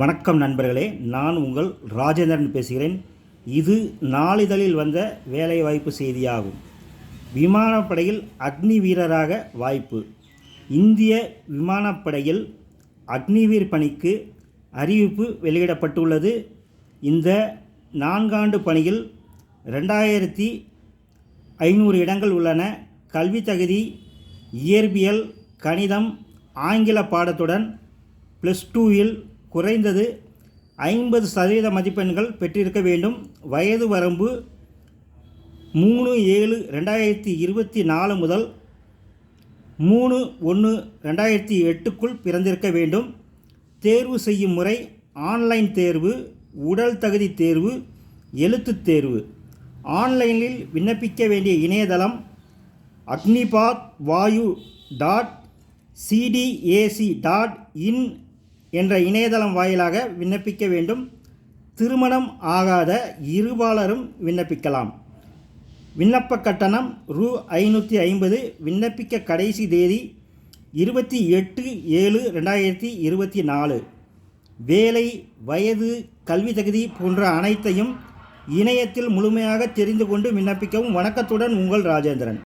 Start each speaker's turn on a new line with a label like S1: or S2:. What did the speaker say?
S1: வணக்கம் நண்பர்களே நான் உங்கள் ராஜேந்திரன் பேசுகிறேன். இது நாளிதழில் வந்த வேலைவாய்ப்பு செய்தியாகும். விமானப்படையில் அக்னி வீரராக வாய்ப்பு. இந்திய விமானப்படையில் அக்னிவீர் பணிக்கு அறிவிப்பு வெளியிடப்பட்டுள்ளது. இந்த நான்காண்டு பணியில் ரெண்டாயிரத்தி ஐநூறு இடங்கள் உள்ளன. கல்வி தகுதி இயற்பியல் கணிதம் ஆங்கில பாடத்துடன் ப்ளஸ் டூவில் குறைந்தது ஐம்பது சதவீத மதிப்பெண்கள் பெற்றிருக்க வேண்டும். வயது வரம்பு மூணு ஏழு ரெண்டாயிரத்தி இருபத்தி நாலு முதல் மூணு ஒன்று ரெண்டாயிரத்தி எட்டுக்குள் பிறந்திருக்க வேண்டும். தேர்வு செய்யும் முறை ஆன்லைன் தேர்வு உடல் தகுதி தேர்வு எழுத்துத் தேர்வு. ஆன்லைனில் விண்ணப்பிக்க வேண்டிய இணையதளம் Agnipath Vayu dot CDAC dot in என்ற இணையதளம் வாயிலாக விண்ணப்பிக்க வேண்டும். திருமணம் ஆகாத இருபாலரும் விண்ணப்பிக்கலாம். விண்ணப்ப கட்டணம் ரூ. ஐநூற்றி ஐம்பது. விண்ணப்பிக்க கடைசி தேதி இருபத்தி எட்டு ஏழு ரெண்டாயிரத்தி இருபத்தி நாலு. வேலை வயது கல்வி தகுதி போன்ற அனைத்தையும் இணையத்தில் முழுமையாக தெரிந்து கொண்டு விண்ணப்பிக்கவும் வணக்கத்துடன் உங்கள் ராஜேந்திரன்.